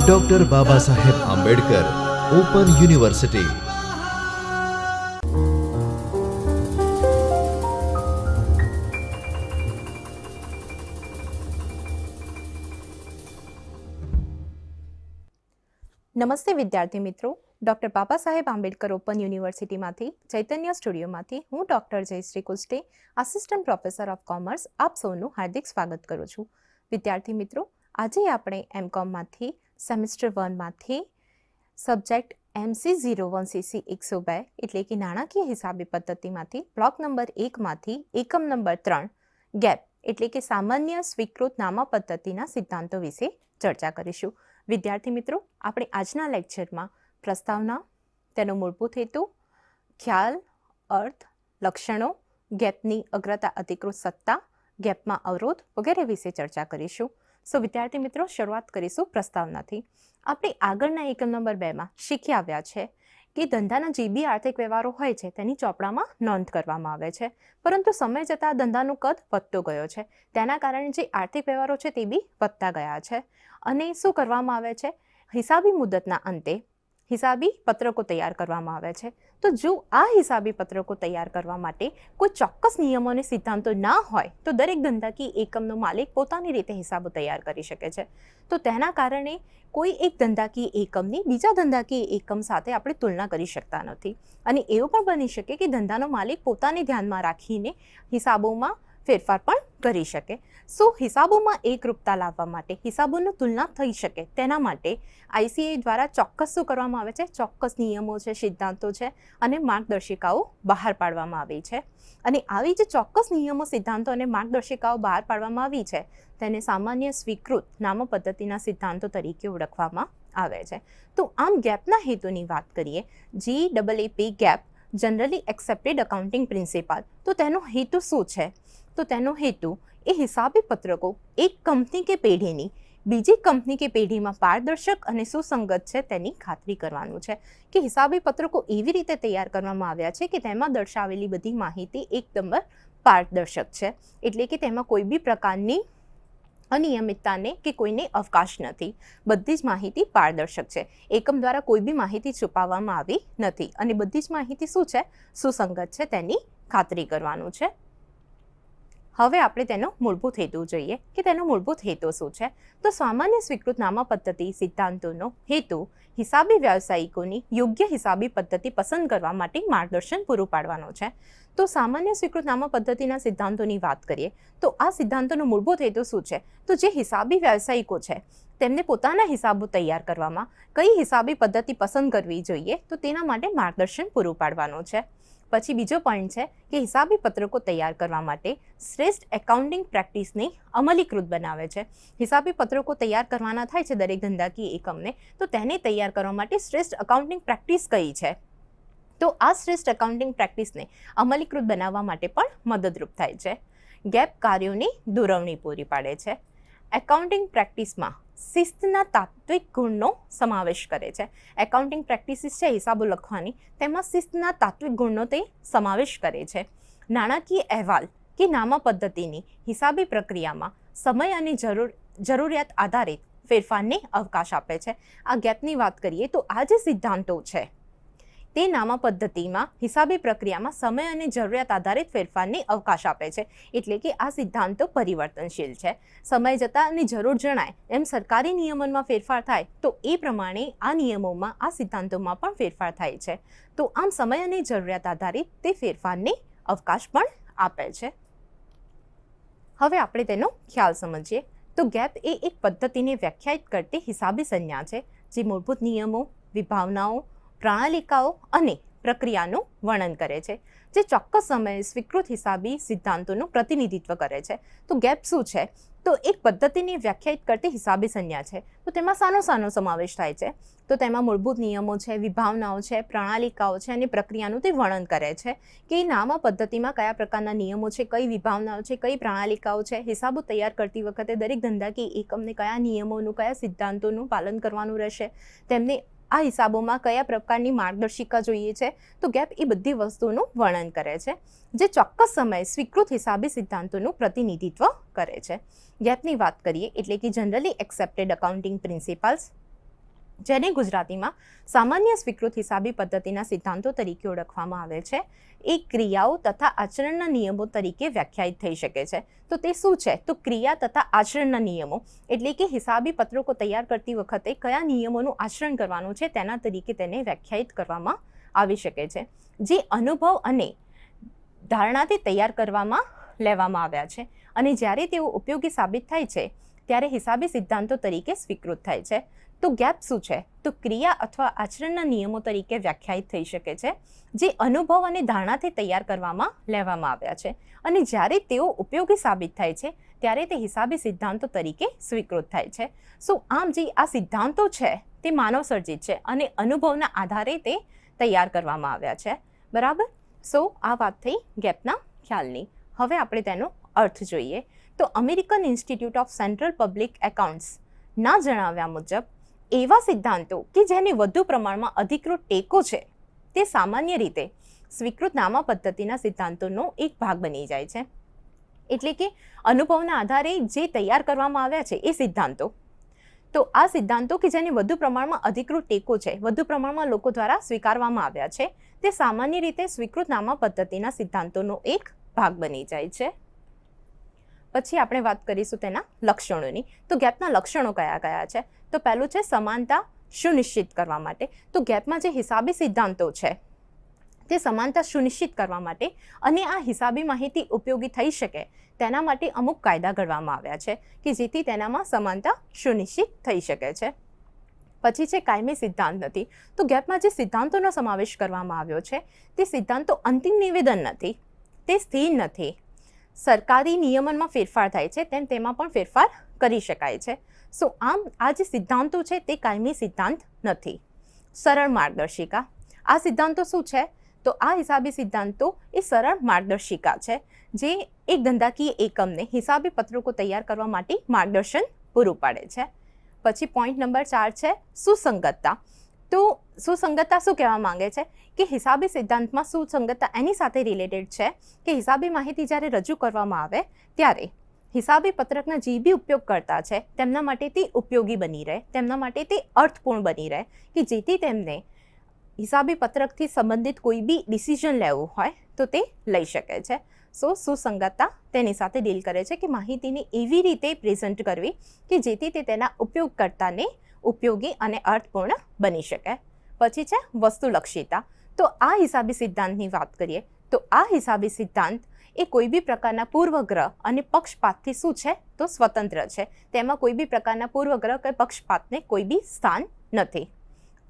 Doctor Baba Saheb Ambedkar open university નમસ્તે વિદ્યાર્થી મિત્રો. ડૉક્ટર બાબા સાહેબ આંબેડકર ઓપન યુનિવર્સિટીમાંથી ચૈતન્ય સ્ટુડિયોમાંથી હું doctor Jayshree Kuste assistant professor of commerce આપ સૌનું હાર્દિક સ્વાગત કરું છું. વિદ્યાર્થી મિત્રો આજે આપણે એમ કોમમાંથી semester વનમાંથી subject MC zero one CC એકસો બે, એટલે કે નાણાકીય હિસાબી પદ્ધતિમાંથી બ્લોક નંબર એકમાંથી એકમ નંબર ત્રણ ગેપ એટલે કે સામાન્ય સ્વીકૃત નામા પદ્ધતિના સિદ્ધાંતો વિશે ચર્ચા કરીશું. વિદ્યાર્થી મિત્રો, આપણે આજના લેક્ચરમાં પ્રસ્તાવના, તેનો મૂળભૂત હેતુ, ખ્યાલ, અર્થ, લક્ષણો ગેપની અગ્રતા અધિકૃત સત્તા ગેપમાં અવરોધ વગેરે વિશે ચર્ચા કરીશું. સો વિદ્યાર્થી મિત્રો, શરૂઆત કરીશું પ્રસ્તાવનાથી. આપણે આગળના એકમ નંબર બેમાં શીખી આવ્યા છે કે ધંધાના જે બી આર્થિક વ્યવહારો હોય છે તેની ચોપડામાં નોંધ કરવામાં આવે છે. પરંતુ સમય જતાં ધંધાનું કદ વધતો ગયો છે. તેના કારણે જે આર્થિક વ્યવહારો છે તે બી વધતા ગયા છે. અને શું કરવામાં આવે છે? હિસાબી મુદતના અંતે હિસાબી પત્રકો તૈયાર કરવામાં આવે છે. તો જો આ હિસાબી પત્રકો તૈયાર કરવા માટે કોઈ ચોક્કસ નિયમો અને સિદ્ધાંતો ના હોય, તો દરેક ધંધાકીય એકમનો માલિક પોતાની રીતે હિસાબો તૈયાર કરી શકે છે. તો તેના કારણે કોઈ એક ધંધાકીય એકમની બીજા ધંધાકીય એકમ સાથે આપણે તુલના કરી શકતા નથી. અને એવું પણ બની શકે કે ધંધાનો માલિક પોતાને ધ્યાનમાં રાખીને હિસાબોમાં ફેરફાર પણ કરી શકે. સો હિસાબોમાં એકરૂપતા લાવવા માટે, હિસાબોની તુલના થઈ શકે તેના માટે આઈસીએ દ્વારા ચોક્કસ શું કરવામાં આવે છે? ચોક્કસ નિયમો છે, સિદ્ધાંતો છે અને માર્ગદર્શિકાઓ બહાર પાડવામાં આવી છે. અને આવી જે ચોક્કસ નિયમો, સિદ્ધાંતો અને માર્ગદર્શિકાઓ બહાર પાડવામાં આવી છે, તેને સામાન્ય સ્વીકૃત નામ પદ્ધતિના સિદ્ધાંતો તરીકે ઓળખવામાં આવે છે. તો આમ ગેપના હેતુની વાત કરીએ G double A GAAP generally accepted accounting principle તો તેનો હેતુ શું છે? તો તેનો હેતુ એ હિસાબી પત્રકો એક કંપની કે પેઢીની બીજી કંપની કે પેઢીમાં પારદર્શક અને સુસંગત છે તેની ખાતરી કરવાનું છે કે હિસાબી પત્રકો એવી રીતે તૈયાર કરવામાં આવ્યા છે કે તેમાં દર્શાવેલી બધી માહિતી એકદમ પારદર્શક છે. એટલે કે તેમાં કોઈ બી પ્રકારની અનિયમિતતાને કે કોઈને અવકાશ નથી. બધી જ માહિતી પારદર્શક છે. એકમ દ્વારા કોઈ બી માહિતી છુપાવવામાં આવી નથી. અને બધી જ માહિતી શું છે? સુસંગત છે તેની ખાતરી કરવાનું છે. હવે આપણે તેનો મૂળભૂત હેતુ જોઈએ કે તેનો મૂળભૂત હેતુ શું છે? તો સામાન્ય સ્વીકૃત નામા પદ્ધતિ સિદ્ધાંતોનો હેતુ હિસાબી વ્યવસાયિકોની યોગ્ય હિસાબી પદ્ધતિ પસંદ કરવા માટે માર્ગદર્શન પૂરું પાડવાનો છે. તો સામાન્ય સ્વીકૃત નામા પદ્ધતિના સિદ્ધાંતોની વાત કરીએ, તો આ સિદ્ધાંતોનો મૂળભૂત હેતુ શું છે? તો જે હિસાબી વ્યવસાયિકો છે, તેમને પોતાના હિસાબો તૈયાર કરવામાં કઈ હિસાબી પદ્ધતિ પસંદ કરવી જોઈએ, તો તેના માટે માર્ગદર્શન પૂરું પાડવાનું છે. પછી બીજો પોઈન્ટ છે કે હિસાબી પત્રકો તૈયાર કરવા માટે શ્રેષ્ઠ એકાઉન્ટિંગ પ્રેક્ટિસને અમલીકૃત બનાવે છે. હિસાબી પત્રકો તૈયાર કરવાના થાય છે દરેક ધંધાકીય એકમને, તો તેને તૈયાર કરવા માટે શ્રેષ્ઠ એકાઉન્ટિંગ પ્રેક્ટિસ કઈ છે? તો આ શ્રેષ્ઠ એકાઉન્ટિંગ પ્રેક્ટિસને અમલીકૃત બનાવવા માટે પણ મદદરૂપ થાય છે. ગેપ કાર્યોની દોરવણી પૂરી પાડે છે. એકાઉન્ટિંગ પ્રેક્ટિસમાં શિસ્તના તાત્વિક ગુણનો સમાવેશ કરે છે. એકાઉન્ટિંગ પ્રેક્ટિસીસ છે, હિસાબો લખવાની, તેમાં શિસ્તના તાત્વિક ગુણનો તે સમાવેશ કરે છે. નાણાકીય અહેવાલ કે નામા પદ્ધતિની હિસાબી પ્રક્રિયામાં સમય અને જરૂર, જરૂરિયાત આધારિત ફેરફારને અવકાશ આપે છે. આ ગેપની વાત કરીએ તો આ જે સિદ્ધાંતો છે તે નામા પદ્ધતિમાં, હિસાબી પ્રક્રિયામાં સમય અને જરૂરિયાત આધારિત ફેરફારને અવકાશ આપે છે. એટલે કે આ સિદ્ધાંતો પરિવર્તનશીલ છે. સમય જતાં અને જરૂર જણાય એમ સરકારી નિયમનમાં ફેરફાર થાય, તો એ પ્રમાણે આ નિયમોમાં, આ સિદ્ધાંતોમાં પણ ફેરફાર થાય છે. તો આમ સમય અને જરૂરિયાત આધારિત તે ફેરફારને અવકાશ પણ આપે છે. હવે આપણે તેનો ખ્યાલ સમજીએ. તો ગેપ એ એક પદ્ધતિને વ્યાખ્યાયિત કરતી હિસાબી સંજ્ઞા છે, જે મૂળભૂત નિયમો, વિભાવનાઓ પ્રણાલિકાઓ અને પ્રક્રિયાનું વર્ણન કરે છે, જે ચોક્કસ સમયે સ્વીકૃત હિસાબી સિદ્ધાંતોનું પ્રતિનિધિત્વ કરે છે. તો ગેપ શું છે? તો એક પદ્ધતિને વ્યાખ્યાયિત કરતી હિસાબી સંજ્ઞા છે. તો તેમાં સાનો સાનો સમાવેશ થાય છે. તો તેમાં મૂળભૂત નિયમો છે, વિભાવનાઓ છે, પ્રણાલિકાઓ છે અને પ્રક્રિયાનું તે વર્ણન કરે છે કે નામા પદ્ધતિમાં કયા પ્રકારના નિયમો છે, કઈ વિભાવનાઓ છે, કઈ પ્રણાલિકાઓ છે, હિસાબો તૈયાર કરતી વખતે દરેક ધંધાકીય એકમને કયા નિયમોનું, કયા સિદ્ધાંતોનું પાલન કરવાનું રહેશે, તેમને આ હિસાબોમાં કયા પ્રકારની માર્ગદર્શિકા જોઈએ છે? તો ગેપ એ બધી વસ્તુનું વર્ણન કરે છે, જે ચોક્કસ સમયે સ્વીકૃત હિસાબી સિદ્ધાંતોનું પ્રતિનિધિત્વ કરે છે. ગેપની વાત કરીએ એટલે કે જનરલી એક્સેપ્ટેડ અકાઉન્ટિંગ પ્રિન્સિપલ્સ જેને ગુજરાતીમાં સામાન્ય સ્વીકૃત હિસાબી પદ્ધતિના સિદ્ધાંતો તરીકે ઓળખવામાં આવે છે. એ ક્રિયાઓ તથા આચરણના નિયમો તરીકે વ્યાખ્યાયિત થઈ શકે છે. તો તે શું છે? તો ક્રિયા તથા આચરણના નિયમો. એટલે કે હિસાબી પત્રકો તૈયાર કરતી વખતે કયા નિયમોનું આચરણ કરવાનું છે તેના તરીકે તેને વ્યાખ્યાયિત કરવામાં આવી શકે છે. જે અનુભવ અને ધારણાથી તૈયાર કરવામાં લેવામાં આવ્યા છે. અને જ્યારે તેઓ ઉપયોગી સાબિત થાય છે, ત્યારે હિસાબી સિદ્ધાંતો તરીકે સ્વીકૃત થાય છે. તો ગેપ શું છે? તો ક્રિયા અથવા આચરણના નિયમો તરીકે વ્યાખ્યાયિત થઈ શકે છે, જે અનુભવ અને ધારણાથી તૈયાર કરવામાં લેવામાં આવ્યા છે. અને જ્યારે તેઓ ઉપયોગી સાબિત થાય છે, ત્યારે તે હિસાબી સિદ્ધાંતો તરીકે સ્વીકૃત થાય છે. સો, આમ જે આ સિદ્ધાંતો છે, તે માનવ સર્જિત છે અને અનુભવના આધારે તે તૈયાર કરવામાં આવ્યા છે. બરાબર? સો, આ વાત થઈ ગેપના ખ્યાલની. હવે આપણે તેનો અર્થ જોઈએ. તો American institute of central public accounts ના જણાવ્યા મુજબ એવા સિદ્ધાંતો કે જેને વધુ પ્રમાણમાં અધિકૃત ટેકો છે, તે સામાન્ય રીતે સ્વીકૃત નામા પદ્ધતિના સિદ્ધાંતોનો એક ભાગ બની જાય છે. એટલે કે અનુભવના આધારે જે તૈયાર કરવામાં આવ્યા છે એ સિદ્ધાંતો. તો આ સિદ્ધાંતો કે જેને વધુ પ્રમાણમાં અધિકૃત ટેકો છે, વધુ પ્રમાણમાં લોકો દ્વારા સ્વીકારવામાં આવ્યા છે, તે સામાન્ય રીતે સ્વીકૃત નામા પદ્ધતિના સિદ્ધાંતોનો એક ભાગ બની જાય છે. પછી આપણે વાત કરીશું તેના લક્ષણોની. તો ગેપના લક્ષણો કયા કયા છે? તો પહેલું છે સમાનતા સુનિશ્ચિત કરવા માટે. તો ગેપમાં જે હિસાબી સિદ્ધાંતો છે, તે સમાનતા સુનિશ્ચિત કરવા માટે અને આ હિસાબી માહિતી ઉપયોગી થઈ શકે, તેના માટે અમુક કાયદા ઘડવામાં આવ્યા છે કે જેથી તેનામાં સમાનતા સુનિશ્ચિત થઈ શકે છે. પછી છે કાયમી સિદ્ધાંત નથી. તો ગેપમાં જે સિદ્ધાંતોનો સમાવેશ કરવામાં આવ્યો છે, તે સિદ્ધાંતો અંતિમ નિવેદન નથી, તે સ્થિર નથી. સરકારી નિયમનમાં ફેરફાર થાય છે, તેમ તેમાં પણ ફેરફાર કરી શકાય છે. સો, આમ આ જે સિદ્ધાંતો છે, તે કાયમી સિદ્ધાંત નથી. સરળ માર્ગદર્શિકા. આ સિદ્ધાંતો શું છે? તો આ હિસાબી સિદ્ધાંતો એ સરળ માર્ગદર્શિકા છે, જે એક ધંધાકીય એકમને હિસાબી પત્રકો તૈયાર કરવા માટે માર્ગદર્શન પૂરું પાડે છે. પછી પોઈન્ટ નંબર ચાર છે, સુસંગતતા. તો સુસંગતતા શું કહેવા માંગે છે? કે હિસાબી સિદ્ધાંતમાં સુસંગતતા એની સાથે રિલેટેડ છે કે હિસાબી માહિતી જ્યારે રજૂ કરવામાં આવે ત્યારે હિસાબી પત્રકના જે બી ઉપયોગકર્તા છે તેમના માટે તે ઉપયોગી બની રહે, તેમના માટે તે અર્થપૂર્ણ બની રહે કે જેથી તેમને હિસાબી પત્રકથી સંબંધિત કોઈ બી ડિસિઝન લેવું હોય તો તે લઈ શકે છે. સો સુસંગતતા તેની સાથે ડીલ કરે છે કે માહિતીને એવી રીતે પ્રેઝન્ટ કરવી કે જેથી તે તેના ઉપયોગકર્તાને ઉપયોગી અને અર્થપૂર્ણ બની શકે. પછી છે વસ્તુલક્ષિતા. તો આ હિસાબી સિદ્ધાંતની વાત કરીએ, તો આ હિસાબી સિદ્ધાંત એ કોઈ બી પ્રકારના પૂર્વગ્રહ અને પક્ષપાતથી શું છે? તો સ્વતંત્ર છે. તેમાં કોઈ બી પ્રકારના પૂર્વગ્રહ કે પક્ષપાતને કોઈ બી સ્થાન નથી.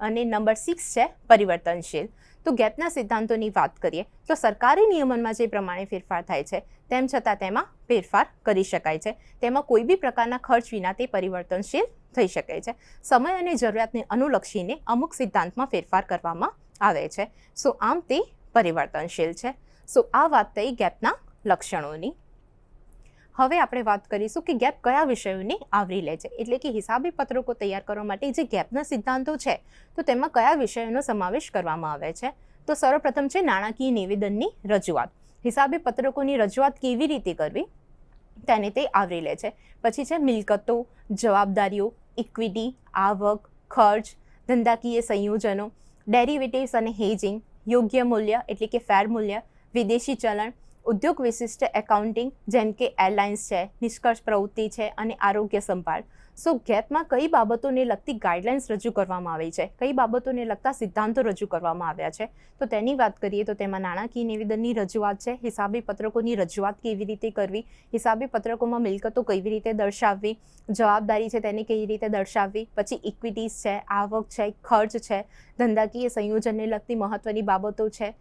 અને નંબર સિક્સ છે પરિવર્તનશીલ. તો ગેપના સિદ્ધાંતોની વાત કરીએ, તો સરકારી નિયમનમાં જે પ્રમાણે ફેરફાર થાય છે, તેમ છતાં તેમાં ફેરફાર કરી શકાય છે. તેમાં કોઈ બી પ્રકારના ખર્ચ વિના તે પરિવર્તનશીલ થઈ શકે છે. સમય અને જરૂરિયાતને અનુલક્ષીને અમુક સિદ્ધાંતમાં ફેરફાર કરવામાં આવે છે. સો આમ તે પરિવર્તનશીલ છે. સો આ વાત થઈ ગેપના લક્ષણોની. હવે આપણે વાત કરીશું કે ગેપ કયા વિષયોને આવરી લે છે. એટલે કે હિસાબી પત્રકો તૈયાર કરવા માટે જે ગેપના સિદ્ધાંતો છે, તો તેમાં કયા વિષયોનો સમાવેશ કરવામાં આવે છે? તો સર્વપ્રથમ છે નાણાકીય નિવેદનની રજૂઆત. હિસાબી પત્રકોની રજૂઆત કેવી રીતે કરવી? તેને તે આવરી લે છે. પછી છે મિલકતો, જવાબદારીઓ ઇક્વિટી આવક, ખર્ચ, ધંધાકીય સંયોજનો ડેરિવેટિવ્સ અને હેજિંગ યોગ્ય મૂલ્ય એટલે કે ફેર મૂલ્ય, વિદેશી ચલણ, ઉદ્યોગ વિશિષ્ટ એકાઉન્ટિંગ જેમ કે એરલાઇન્સ છે, નિષ્કર્ષ પ્રવૃત્તિ છે અને આરોગ્ય સંભાળ. સો ગેપમાં કઈ બાબતોને લગતી ગાઈડલાઇન્સ રજૂ કરવામાં આવી છે? કઈ બાબતોને લગતા સિદ્ધાંતો રજૂ કરવામાં આવ્યા છે? તો તેની વાત કરીએ તો તેમાં નાણાકીય નિવેદનની રજૂઆત છે, હિસાબી પત્રકોની રજૂઆત કેવી રીતે કરવી, હિસાબી પત્રકોમાં મિલકતો કેવી રીતે દર્શાવવી, જવાબદારી છે તેને કેવી રીતે દર્શાવવી, પછી ઇક્વિટીઝ છે, આવક છે, ખર્ચ છે, ધંધાકીય સંયોજનને લગતી મહત્વની બાબતો છે,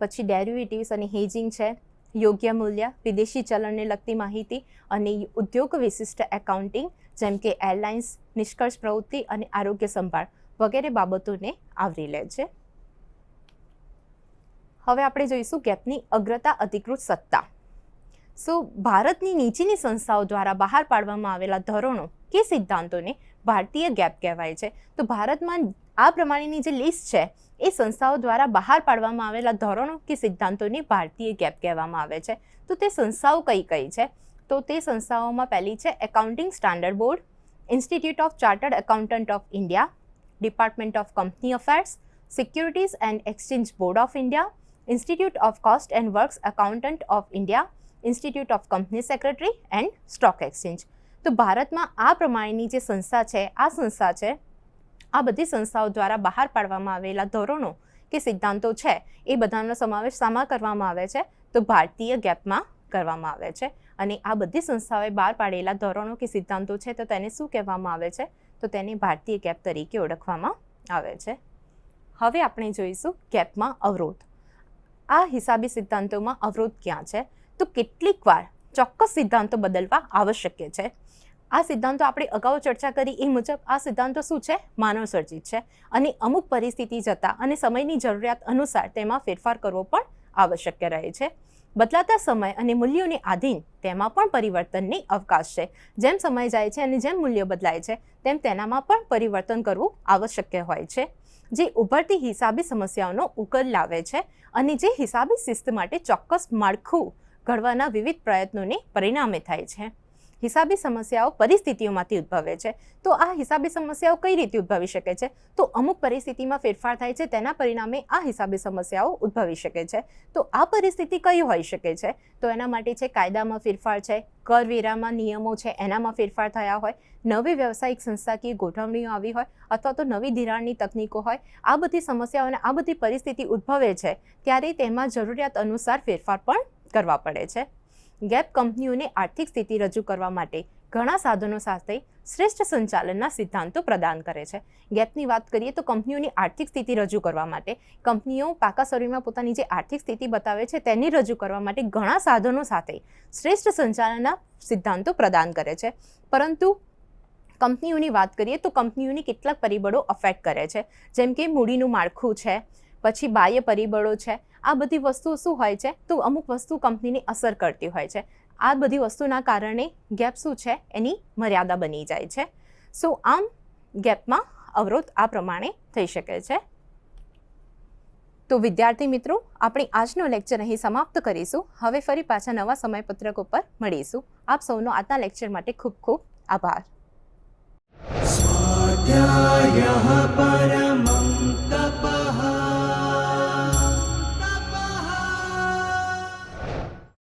પછી ડેરિવેટિવ્સ અને હેજિંગ છે યોગ્ય મૂલ્ય, વિદેશી ચલણને લગતી માહિતી અને ઉદ્યોગ વિશિષ્ટ એકાઉન્ટિંગ જેમ કે એરલાઇન્સ નિષ્કર્ષ પ્રવૃત્તિ અને આરોગ્ય સંભાળ વગેરે બાબતોને આવરી લે છે. હવે આપણે જોઈશું ગેપની અગ્રતા અધિકૃત સત્તા. સો, ભારતની નીચેની સંસ્થાઓ દ્વારા બહાર પાડવામાં આવેલા ધોરણો કે સિદ્ધાંતોને ભારતીય ગેપ કહેવાય છે. તો ભારતમાં આ પ્રમાણેની જે લિસ્ટ છે એ સંસ્થાઓ દ્વારા બહાર પાડવામાં આવેલા ધોરણો કે સિદ્ધાંતોની ભારતીય ગેપ કહેવામાં આવે છે. તો તે સંસ્થાઓ કઈ કઈ છે? તો તે સંસ્થાઓમાં પહેલી છે accounting standard board institute of chartered accountant of India department of company affairs securities and exchange board of India institute of cost and works accountant of India institute of company secretary and stock exchange તો ભારતમાં આ પ્રમાણેની જે સંસ્થા છે, આ સંસ્થા છે આ બધી સંસ્થાઓ દ્વારા બહાર પાડવામાં આવેલા ધોરણો કે સિદ્ધાંતો છે, એ બધાનો સમાવેશ સામા કરવામાં આવે છે, તો ભારતીય ગેપમાં કરવામાં આવે છે. અને આ બધી સંસ્થાઓએ બહાર પાડેલા ધોરણો કે સિદ્ધાંતો છે, તો તેને શું કહેવામાં આવે છે? તો તેને ભારતીય ગેપ તરીકે ઓળખવામાં આવે છે. હવે આપણે જોઈશું ગેપમાં અવરોધ. આ હિસાબી સિદ્ધાંતોમાં અવરોધ ક્યાં છે? તો કેટલીક વાર ચોક્કસ સિદ્ધાંતો બદલવા આવશ્યક છે. આ સિદ્ધાંતો આપણે અગાઉ ચર્ચા કરી, એ મુજબ આ સિદ્ધાંતો શું છે? માનવ સર્જિત છે. અને અમુક પરિસ્થિતિ જતાં અને સમયની જરૂરિયાત અનુસાર તેમાં ફેરફાર કરવો પણ આવશ્યક રહે છે. બદલાતા સમય અને મૂલ્યોને આધીન તેમાં પણ પરિવર્તનની અવકાશ છે. જેમ સમય જાય છે અને જેમ મૂલ્યો બદલાય છે, તેમ તેનામાં પણ પરિવર્તન કરવું આવશ્યક હોય છે. જે ઉભરતી હિસાબી સમસ્યાઓનો ઉકેલ લાવે છે અને જે હિસાબી શિસ્ત માટે ચોક્કસ માળખું ઘડવાના વિવિધ પ્રયત્નોને પરિણામે થાય છે. હિસાબી સમસ્યાઓ પરિસ્થિતિઓમાંથી ઉદ્ભવે છે. તો આ હિસાબી સમસ્યાઓ કઈ રીતે ઉદ્ભવી શકે છે? તો અમુક પરિસ્થિતિમાં ફેરફાર થાય છે, તેના પરિણામે આ હિસાબી સમસ્યાઓ ઉદ્ભવી શકે છે. તો આ પરિસ્થિતિ કઈ હોઈ શકે છે? તો એના માટે છે, કાયદામાં ફેરફાર છે કરવેરામાં નિયમો છે, એનામાં ફેરફાર થયા હોય, નવી વ્યવસાયિક સંસ્થાકીય ગોઠવણીઓ આવી હોય, અથવા તો નવી ધિરાણની તકનીકો હોય, આ બધી સમસ્યાઓ અને આ બધી પરિસ્થિતિ ઉદ્ભવે છે, ત્યારે તેમાં જરૂરિયાત અનુસાર ફેરફાર પણ કરવા પડે છે. ગેપ કંપનીઓને આર્થિક સ્થિતિ રજૂ કરવા માટે ઘણા સાધનો સાથે શ્રેષ્ઠ સંચાલનના સિદ્ધાંતો પ્રદાન કરે છે. ગેપની વાત કરીએ તો કંપનીઓની આર્થિક સ્થિતિ રજૂ કરવા માટે કંપનીઓ પાકા શરીરમાં પોતાની જે આર્થિક સ્થિતિ બતાવે છે તેની રજૂ કરવા માટે ઘણા સાધનો સાથે શ્રેષ્ઠ સંચાલનના સિદ્ધાંતો પ્રદાન કરે છે. પરંતુ કંપનીઓની વાત કરીએ તો કંપનીઓની કેટલાક પરિબળો અફેક્ટ કરે છે. જેમ કે મૂડીનું માળખું છે, પછી બાહ્ય પરિબળો છે આ બધી વસ્તુ શું હોય છે? તો અમુક વસ્તુ કંપનીને અસર કરતી હોય છે. આ બધી વસ્તુના કારણે ગેપ શું છે? એની મર્યાદા બની જાય છે. સો, આમ ગેપમાં અવરોધ આ પ્રમાણે થઈ શકે છે. તો વિદ્યાર્થી મિત્રો, આપણે આજનો લેક્ચર અહીં સમાપ્ત કરીશું. હવે ફરી પાછા નવા સમયપત્રક ઉપર મળીશું. આપ સૌનો આજના લેક્ચર માટે ખૂબ ખૂબ આભાર. સ્વાધ્યાય